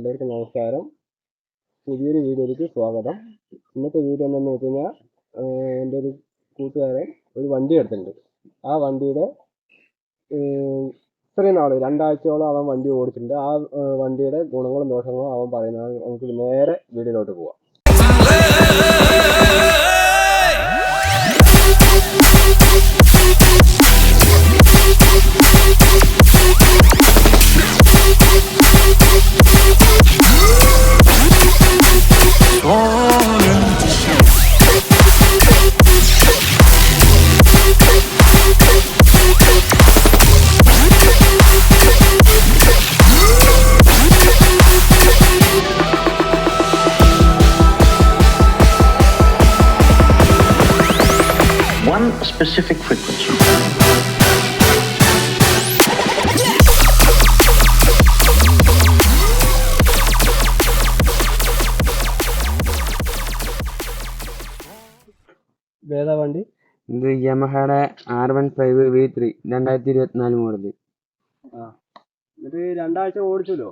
എല്ലാവർക്കും നമസ്കാരം. പുതിയൊരു വീഡിയോയിലേക്ക് സ്വാഗതം. ഇന്നത്തെ വീഡിയോ എന്താണെന്ന് വെച്ച് കഴിഞ്ഞാൽ എന്റെ ഒരു കൂട്ടുകാരൻ ഒരു വണ്ടി എടുത്തിട്ടുണ്ട്. ആ വണ്ടിയുടെ ഇത്രയും നാൾ രണ്ടാഴ്ചയോളം അവൻ വണ്ടി ഓടിച്ചിട്ടുണ്ട്. ആ വണ്ടിയുടെ ഗുണങ്ങളും ദോഷങ്ങളും അവൻ പറയുന്നത് നമുക്ക് നേരെ വീഡിയോയിലോട്ട് പോവാം. Specific frequency. ഏതാ വണ്ടി. ഇത് യമഹയുടെ R one five V three രണ്ടായിരത്തി ഇരുപത്തിനാല് മോഡൽ എന്നിട്ട് രണ്ടാഴ്ച ഓടിച്ചല്ലോ?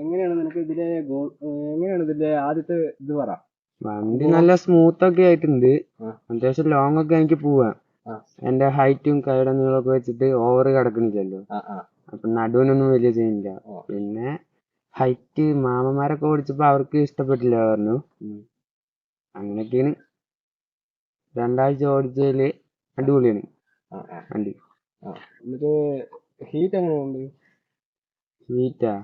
എങ്ങനെയാണ് നിനക്ക് ഇതിലെ എങ്ങനെയാണ് ഇതിന്റെ ആദ്യത്തെ ഇത് പറ? വണ്ടി നല്ല സ്മൂത്ത് ഒക്കെ ആയിട്ടുണ്ട്. അത്യാവശ്യം ലോങ് ഒക്കെ എനിക്ക് പോവാം. എന്റെ ഹൈറ്റും കൈയുടെ നീളമൊക്കെ വെച്ചിട്ട് ഓവർ കിടക്കണില്ലല്ലോ. അപ്പൊ നടുവിനൊന്നും വലിയ ചെയ്യുന്നില്ല ഓ. പിന്നെ ഹൈറ്റ് മാമന്മാരൊക്കെ ഓടിച്ചപ്പോ അവർക്ക് ഇഷ്ടപ്പെട്ടില്ല പറഞ്ഞു. അങ്ങനെയൊക്കെയാണ് രണ്ടാഴ്ച ഓടിച്ചതിൽ അടിപൊളിയാണ്. വണ്ടി. ഹീറ്റ് എങ്ങനെയുണ്ട് ഹീറ്റാ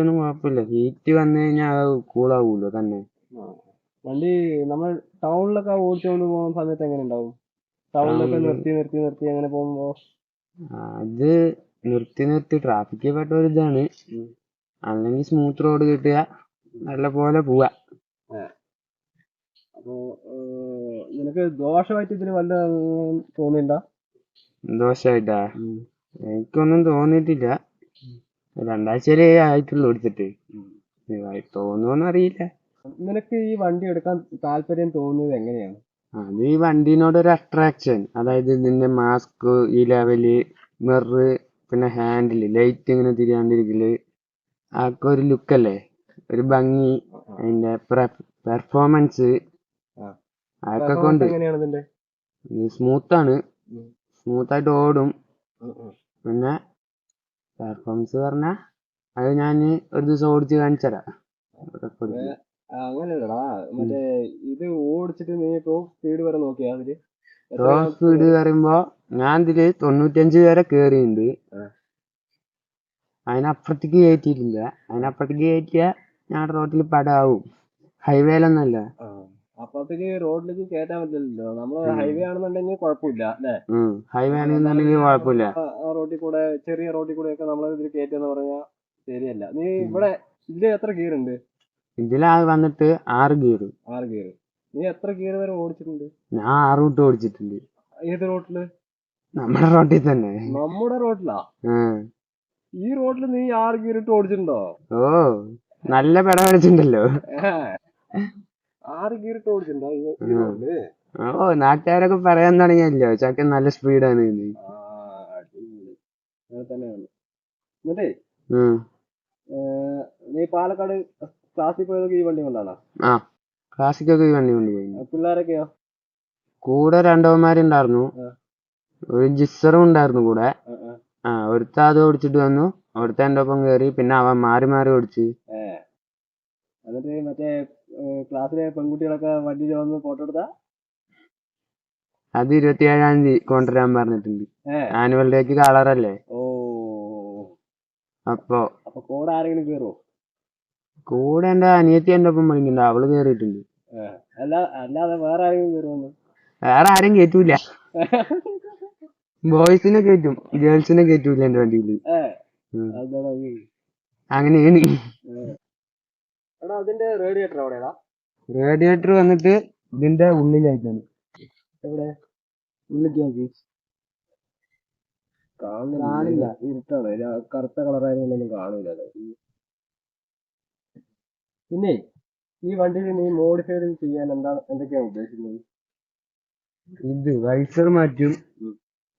ഒന്നും കുഴപ്പമില്ല. ഹീറ്റ് വന്നു കഴിഞ്ഞാൽ കൂൾ കൂളാവൂലോ തന്നെ. വണ്ടി നമ്മൾ ടൗണിലൊക്കെ ഓടിച്ചുകൊണ്ട് പോകുന്ന സമയത്ത് എങ്ങനെ ഉണ്ടാവും? ടൗണിലൊക്കെ ടൗണിൽ നിർത്തി നിർത്തി നിർത്തി അങ്ങനെ പോകുമ്പോ? അത് നിർത്തി നിർത്തി ട്രാഫിക്കിൽ പെട്ട ഒരു ഇതാണ്. അല്ലെങ്കിൽ സ്മൂത്ത് റോഡ് കിട്ടുക നല്ല പോലെ പോവാ അപ്പോ നിനക്ക് ദോഷമായിട്ട് ഇതിന് വല്ല തോന്നിണ്ട ദോഷമായിട്ടാ? എനിക്കൊന്നും തോന്നിയിട്ടില്ല. രണ്ടാഴ്ചയിലേ ആയിട്ടുള്ളൂ എടുത്തിട്ട്. തോന്നുന്നറിയില്ല അറിയില്ല. നിനക്ക് ഈ വണ്ടി എടുക്കാൻ താല്പര്യം തോന്നിയത് എങ്ങനെയാണ്? അത് ഈ വണ്ടീനോട് ഒരു അട്രാക്ഷൻ അതായത് ഇതിന്റെ മാസ്ക് ഈ ലെവൽ മിറർ പിന്നെ ഹാൻഡിൽ ലൈറ്റ് ഇങ്ങനെ തിരിയാണ്ടിരിക്കൽ അതൊക്കെ ഒരു ലുക്കല്ലേ ഒരു ഭംഗി. അതിന്റെ പെർഫോമൻസ്. അതൊക്കെ കൊണ്ട്. എങ്ങനെയാണ് ഇതിന്റെ സ്മൂത്ത് ആണ്. ഉം. സ്മൂത്ത് ആയിട്ട് ഓടും. പിന്നെ പെർഫോമൻസ് പറഞ്ഞാ അത് ഞാൻ ഒരു ദിവസം ഓടിച്ച് record ചെയ്ത്. ആ, അങ്ങനെയല്ലടാ മറ്റേ ഇത് ഓടിച്ചിട്ട് നീ ടോപ്പ് സ്പീഡ് വരെ നോക്കിയാ അതിൽ ടോപ്പ് സ്പീഡ് പറയുമ്പോ ഞാൻ ഇതിൽ തൊണ്ണൂറ്റഞ്ച് വരെ കേറിയിട്ടുണ്ട് ആ. അതിനപ്പുറത്തേക്ക് കയറ്റിയിട്ടില്ല അതിനപ്പുറത്തേക്ക് കയറ്റിയാ ഞാൻ റോഡിൽ പടാവും. ഹൈവേയിലൊന്നല്ല അപ്പത്തേക്ക് റോഡിലേക്ക് കയറ്റാൻ പറ്റില്ലല്ലോ. നമ്മൾ ഹൈവേ ആണെന്നുണ്ടെങ്കിൽ കുഴപ്പമില്ല അല്ലെ? ഹൈവേ ആണെന്നുണ്ടെങ്കിൽ കുഴപ്പമില്ല. ആ റോഡിൽ കൂടെ ചെറിയ റോഡിൽ കൂടെ ഒക്കെ നമ്മൾ ഇതിൽ കയറ്റുന്ന പറഞ്ഞാൽ ശരിയല്ല. നീ ഇവിടെ ഇതിൽ എത്ര ഗിയർ ഉണ്ട് ഇതിലാ വന്നിട്ട് ആറ് ഗിയർ ആറ് ഗിയർ നീ എത്ര ഗിയർ വരെ ഓടിച്ചിട്ടുണ്ട്? ഞാൻ ആറ് വിട്ട് ഓടിച്ചിട്ടുണ്ട്. ഏത് റോട്ടിൽ നമ്മുടെ റോട്ടിൽ തന്നെ. നമ്മുടെ റോട്ടിലാ ഈ റോട്ടിൽ നീ ആറ് ഗിയർ ഇട്ട് ഓടിച്ചിട്ടുണ്ടോ? ഓ നല്ല പെട വരച്ചിട്ടുണ്ടല്ലോ ആറ് ഗിയർ ഇട്ട് ഓടിച്ചിട്ടുണ്ടോ ഓ നാട്ടുകാരൊക്കെ പറയാൻ തുടങ്ങിയല്ലോ ചക്കൻ നല്ല സ്പീഡാണ് തന്നെയാണ്. എന്നിട്ടേ നീ പാലക്കാട് ക്ലാസ്സിൽ പോയതൊക്കെ ഈ വണ്ടി കൊണ്ടാണോ? ആ ക്ലാസ്സിക്കൊക്കെ ഈ വണ്ടി കൊണ്ടുപോയി പിള്ളേരൊക്കെയോ? കൂടെ രണ്ടവന്മാരുണ്ടായിരുന്നു. ഒരു ജിസ്സറും ഉണ്ടായിരുന്നു കൂടെ. ആ, ഒരുത്ത അത് ഓടിച്ചിട്ട് വന്നു. ഒരുത്ത എന്റെ ഒപ്പം കയറി പിന്നെ അവൻ മാറി മാറി ഓടിച്ച്. എന്നിട്ട് മറ്റേ ക്ലാസ്സിലെ പെൺകുട്ടികളൊക്കെ വണ്ടിയിൽ വന്ന് ഫോട്ടോ എടുത്താ? അത് ഇരുപത്തിയേഴാം തീയതി കൊണ്ടുവരാൻ പറഞ്ഞിട്ടുണ്ട്. ആനുവൽ ഡേക്ക് കളറല്ലേ ഓ. അപ്പോ അപ്പൊ കൂടെ ആരെങ്കിലും കയറുമോ കൂടെ എന്റെ അനിയത്തി എന്റെ ഒപ്പം പണിക്കുന്നു അവൾ കേറിയിട്ടുണ്ട്. അല്ല അല്ലാതെ വേറെ ആരെങ്കിലും കയറുമെന്ന് വേറെ ആരും കേറ്റൂല. ബോയ്സിനെ കേറ്റും ഗേൾസിനെ കേറ്റൂല എന്റെ ഉം. അങ്ങനെയാണ്. അതിന്റെ റേഡിയേറ്റർ എവിടെയാ റേഡിയേറ്റർ വന്നിട്ട് ഇതിന്റെ ഉള്ളിലായിട്ടാണ്. എവിടെ? ഉള്ളിലേക്ക് കാണില്ല കാണില്ല. ഇരുട്ടാണ്. കറുത്ത കളറായതുകൊണ്ടൊന്നും കാണൂല അത്. പിന്നെ ഈ വണ്ടിയിൽ നീ മോഡിഫൈഡ് ചെയ്യാൻ എന്താ എന്തൊക്കെയാണ് ഉദ്ദേശിക്കുന്നത്? ഇത് വൈസർ മാറ്റും.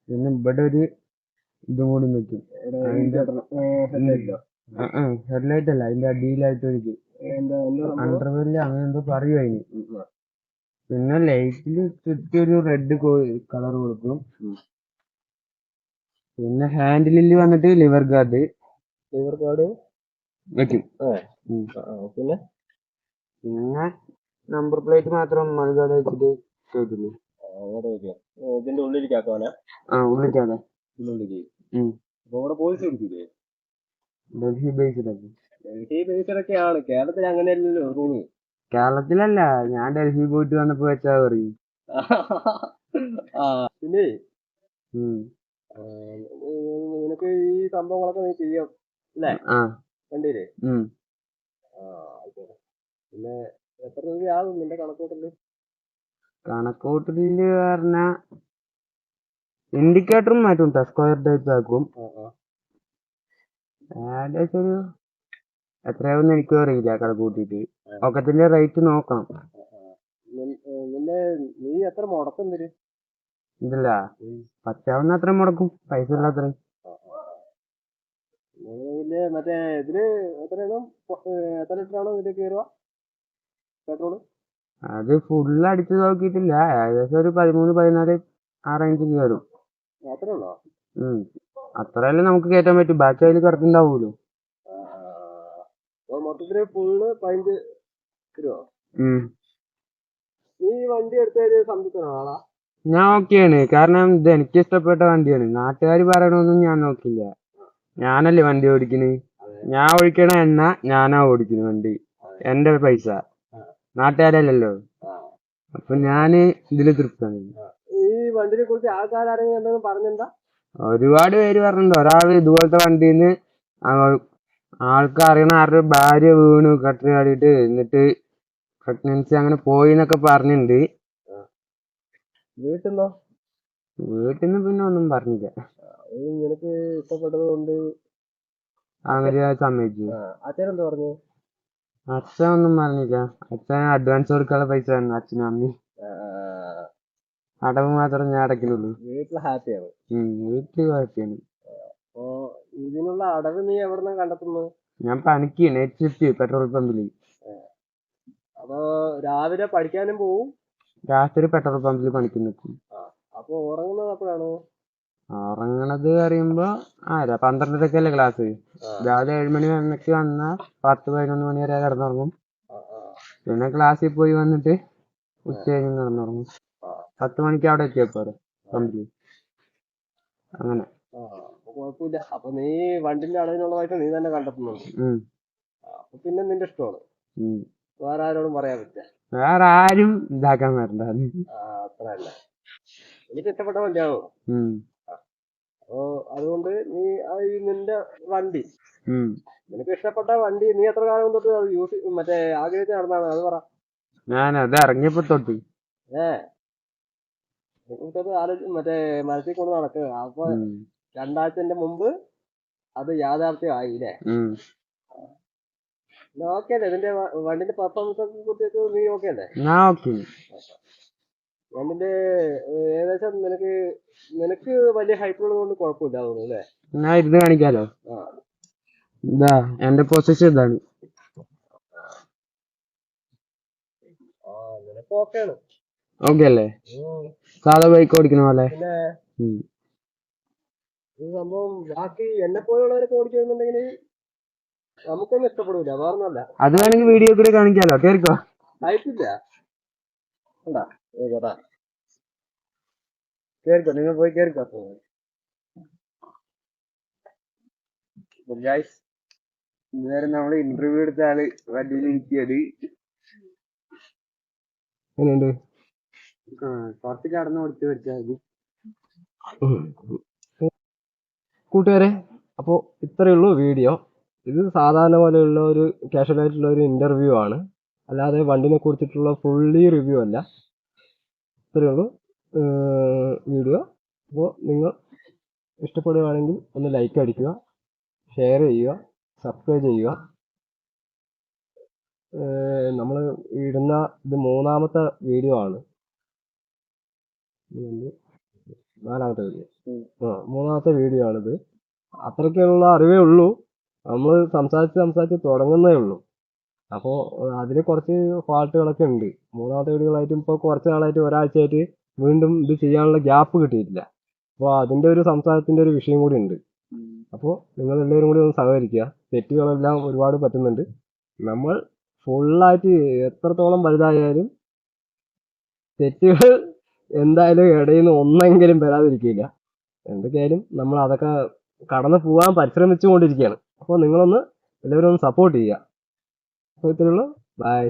പിന്നെ ഇവിടെ ഒരു ഇതും കൂടി നിൽക്കും. ഹെഡ്ലൈറ്റ്? അല്ല അതിന്റെ അടിയിലായിട്ട് ഒരു? അണ്ടർവെൽ അങ്ങനെ എന്തോ പറയും അതിന് പിന്നെ ലൈറ്റിൽ ചുറ്റി ഒരു റെഡ് കളർ കൊടുക്കും പിന്നെ ഹാൻഡിലിൽ വന്നിട്ട് ലിവർ ഗാർഡ് ലിവർ കാർഡ് വെക്കും. പിന്നെ? പിന്നെ നമ്പർ പ്ലേറ്റ് മാത്രം വെച്ചിട്ട് കേട്ടില്ലേ ആ, അങ്ങോട്ട് വെക്കാം ഇതിന്റെ ഉള്ളിലേക്ക് ആക്കാനാ ആ ഉള്ളിക്കാതെ ഉള്ളിലേക്ക്. ഉം. അപ്പൊ ഇവിടെ പോലീസ് പിടിക്കൂലേ ഡൽഹി ബേസിലാക്കി ഡൽഹി ബേസിലൊക്കെയാണ് കേരളത്തിൽ അങ്ങനെയല്ലല്ലോ റൂൾ. കേരളത്തിലല്ല ഞാൻ ഡൽഹി പോയിട്ട് വന്നപ്പോ വെച്ചാ പറയും പിന്നെ? നിനക്ക് ഈ സംഭവങ്ങളൊക്കെ നീ ചെയ്യാം ആ. വണ്ടിയിൽ ഉം. ആ ആയിക്കോട്ടെ. പിന്നെ എത്ര രൂപയാകും നിന്റെ കണക്കൂട്ടൽ കണക്കൂട്ടലിൽ പറഞ്ഞ ഇൻഡിക്കേറ്ററും മാറ്റും സ്ക്വയർ ടൈപ്പ് ആക്കും. ആ ആ. ഏകദേശം ഒരു എത്രയാവുമെന്ന് എനിക്കും അറിയില്ല കണക്കൂട്ടിട്ട് ഒക്കത്തിന്റെ റേറ്റ് നോക്കണം. നിന്നെ നീ എത്ര മുടക്കം വരും ഇതല്ല. പറ്റാവുന്ന അത്ര മുടക്കും. പൈസ ഉള്ള അത്ര പിന്നെ മറ്റേ ഇതിൽ എത്രയാണ് എത്ര ലിറ്റർ ആണോ ഇതിന്റെ കയറുക? പെട്രോൾ അത് ഫുൾ അടിച്ചു നോക്കിയിട്ടില്ല. ഏകദേശം ഒരു പതിമൂന്ന് പതിനാല് ആ റേഞ്ചിൽ അത്രേ ഉള്ളോ? അത്രയല്ലേ നമുക്ക് കയറ്റാൻ പറ്റും. ബാക്കി അതിൽ. അപ്പൊ മൊത്തത്തിൽ ഫുള്ള് പതിനഞ്ച് തരുമോ നീ വണ്ടി സംതൃപ്തനാണോ ആളാ? ഞാൻ ഓക്കെയാണ് കാരണം ഇത് എനിക്ക് ഇഷ്ടപ്പെട്ട വണ്ടിയാണ്. നാട്ടുകാർ പറയണൊന്നും ഞാൻ നോക്കില്ല. ഞാനല്ലേ വണ്ടി ഓടിക്കണ്? ഞാൻ ഒഴിക്കണ എണ്ണ ഞാനാ ഓടിക്കണ വണ്ടി. എന്റെ പൈസ. നാട്ടുകാരല്ലല്ലോ. അപ്പൊ ഞാൻ ഇതിൽ തൃപ്തി ഈ വണ്ടിനെ കുറിച്ച് ആൾക്കാരാരെങ്കിലും എന്തെങ്കിലും പറഞ്ഞെന്താ? ഒരുപാട് പേര് പറഞ്ഞിട്ടുണ്ട്. ഒരാൾ ഇതുപോലത്തെ വണ്ടിന്ന് ആൾക്ക് അറിയണ ആരുടെ ഭാര്യ വീണു കട്ടിൽ കാടിയിട്ട് എന്നിട്ട് പ്രഗ്നൻസി അങ്ങനെ പോയി എന്നൊക്കെ പറഞ്ഞിട്ടുണ്ട് വീട്ടിൽ നിന്ന് പിന്നെ ഒന്നും പറഞ്ഞില്ല. നിനക്ക് ഇഷ്ടപ്പെട്ടത് കൊണ്ട് അച്ഛനെന്താ സമ്മതിച്ചു. അച്ഛനെന്ത് പറഞ്ഞു? അച്ഛൻ ഒന്നും പറഞ്ഞില്ല. അച്ഛൻ അഡ്വാൻസ് കൊടുക്കാനുള്ള പൈസ തന്നു. അച്ഛനും അമ്മയും. അടവ് മാത്രം ഞാൻ അടയ്ക്കുന്നുള്ളൂ. വീട്ടിൽ ഹാപ്പിയാണ്. വീട്ടിൽ വീട്ടിൽ അപ്പോ ഇതിനുള്ള അടവ് നീ എവിടുന്ന കണ്ടെത്തുന്നത്? ഞാൻ പണിക്ക് നൈറ്റ് ഷിഫ്റ്റ് പെട്രോൾ പമ്പിൽ അപ്പോ രാവിലെ പഠിക്കാനും പോവും? രാത്രി പെട്രോൾ പമ്പിൽ പണിക്ക് നിൽക്കും അപ്പൊ ഉറങ്ങുന്നത് അപ്പോഴാണ് ഉറങ്ങണത് പറയുമ്പോ ആ പന്ത്രണ്ടരക്ക് പന്ത്രണ്ടരക്കല്ലേ ക്ലാസ് രാവിലെ ഏഴ് മണി വന്നിട്ട് വന്നാ പത്ത് പതിനൊന്ന് മണി വരെ കിടന്നുറങ്ങും. പിന്നെ ക്ലാസ്സിൽ പോയി വന്നിട്ട് ഉച്ച കഴിഞ്ഞ് കിടന്നുറങ്ങും. പത്ത് മണിക്ക് അവിടെ എത്തിയപ്പോരെ പമ്പിൽ അങ്ങനെ. അപ്പൊ കുഴപ്പമില്ല. അപ്പൊ നീ വണ്ടിന്റെ അടവിനുള്ള പൈസ നീ തന്നെ കണ്ടെത്തുന്നുണ്ട്. അപ്പൊ പിന്നെ നിന്റെ ഇഷ്ടമാണ്. വേറെ ആരോടും പറയാൻ പറ്റില്ല. വേറെ ആരും ഇതാക്കാൻ വരണ്ട. അത്ര അത്രയല്ല. എനിക്ക് ഇഷ്ടപ്പെട്ട വണ്ടിയാണോ? അതുകൊണ്ട് നീ ആ ഈ നിന്റെ വണ്ടി നിനക്ക് ഇഷ്ടപ്പെട്ട വണ്ടി നീ എത്ര കാലം തൊട്ട് യൂസ് മറ്റേ ആഗ്രഹിച്ച് നടന്നാണ് അത് പറ. ഞാൻ അത് ഇറങ്ങിയപ്പോ തൊട്ട്. ഏ. മറ്റേ മനസ്സിൽ കൊണ്ട് നടക്കുക അപ്പൊ രണ്ടാഴ്ചന്റെ മുമ്പ് അത് യാഥാർത്ഥ്യമായി അല്ലേ ഓക്കെ അല്ലേ? ഇതിന്റെ വണ്ടിന്റെ പെർഫോമൻസ് ഒക്കെ കുറിച്ചൊക്കെ നീ ഓക്കെ അല്ലേ? ഞാൻ ഓക്കെ. വണ്ടിന്റെ ഏഹ്, ഏകദേശം നിനക്ക് നിനക്ക് വലിയ ഹൈപ്പ് ഉള്ളതുകൊണ്ട് കുഴപ്പമില്ല തോന്നുന്നു അല്ലേ? ഞാൻ ഇരുന്ന് കാണിക്കാലോ. ഇതാ എന്റെ പ്രോസസ് ഇതാണ്. ആ നിനക്ക് ഓക്കെയാണ് ഓക്കെ അല്ലേ? സാധാ ബൈക്ക് ഓടിക്കണ പോലെ. പിന്നെ ഉം. ഈ സംഭവം ബാക്കി എന്നെ പോലുള്ളവരൊക്കെ ഓടിക്കുന്നുണ്ടെങ്കിൽ നമുക്കൊന്നും ഇഷ്ടപ്പെടില്ല വേറൊന്നല്ല അത് വേണമെങ്കിൽ വീഡിയോ കൂടെ കാണിക്കാലോ കേൾക്കോ കണ്ടാ? കേട്ടാ കേറിക്കോ നിങ്ങൾ പോയി കേറിക്കോ. ഗൈസ് ഇതുവരെ നമ്മൾ ഇന്റർവ്യൂ എടുത്ത ആൾ എങ്ങനെയുണ്ട്? കുറച്ച് കടന്നു കൊടുത്ത് വെച്ചാൽ മതി. കൂട്ടുകാരെ അപ്പോൾ ഇത്രയേ ഉള്ളൂ വീഡിയോ. ഇത് സാധാരണ പോലെയുള്ള ഒരു കാഷ്വൽ ആയിട്ടുള്ള ഒരു ഇന്റർവ്യൂ ആണ്. അല്ലാതെ വണ്ടിനെ കുറിച്ചിട്ടുള്ള ഫുള്ളി റിവ്യൂ അല്ല. ഇത്രയേ ഉള്ളൂ. വീഡിയോ. അപ്പോൾ നിങ്ങൾ ഇഷ്ടപ്പെടുകയാണെങ്കിൽ ഒന്ന് ലൈക്ക് അടിക്കുക ഷെയർ ചെയ്യുക സബ്സ്ക്രൈബ് ചെയ്യുക. നമ്മൾ ഇടുന്ന ഇത് മൂന്നാമത്തെ വീഡിയോ ആണ്. നാലാമത്തെ വീഡിയോ ആ മൂന്നാമത്തെ വീഡിയോ ആണിത്. അത്രയ്ക്കുള്ള അറിവേ ഉള്ളൂ. നമ്മൾ സംസാരിച്ച് സംസാരിച്ച് തുടങ്ങുന്നേ ഉള്ളൂ. അപ്പോൾ അതിൽ കുറച്ച് ഫാൾട്ടുകളൊക്കെ ഉണ്ട്. മൂന്നാമത്തെ വീഡിയോകളായിട്ടും ഇപ്പോൾ കുറച്ച് നാളായിട്ട് ഒരാഴ്ചയായിട്ട് വീണ്ടും ഇത് ചെയ്യാനുള്ള ഗ്യാപ്പ് കിട്ടിയിട്ടില്ല. അപ്പോൾ അതിന്റെ ഒരു സംസാരത്തിന്റെ ഒരു വിഷയം കൂടി ഉണ്ട്. അപ്പോൾ നിങ്ങൾ എല്ലാവരും കൂടി ഒന്ന് സഹകരിക്കുക. തെറ്റുകളെല്ലാം ഒരുപാട് പറ്റുന്നുണ്ട്. നമ്മൾ ഫുള്ളായിട്ട് എത്രത്തോളം വലുതായാലും തെറ്റുകൾ എന്തായാലും ഇടയിൽ നിന്ന് ഒന്നെങ്കിലും വരാതിരിക്കില്ല എന്തൊക്കെയായാലും നമ്മൾ അതൊക്കെ കടന്നു പോകാൻ പരിശ്രമിച്ചുകൊണ്ടിരിക്കുകയാണ്. അപ്പോൾ നിങ്ങളൊന്ന് എല്ലാവരും ഒന്ന് സപ്പോർട്ട് ചെയ്യുക. ഇത്രയുള്ളൂ ബൈ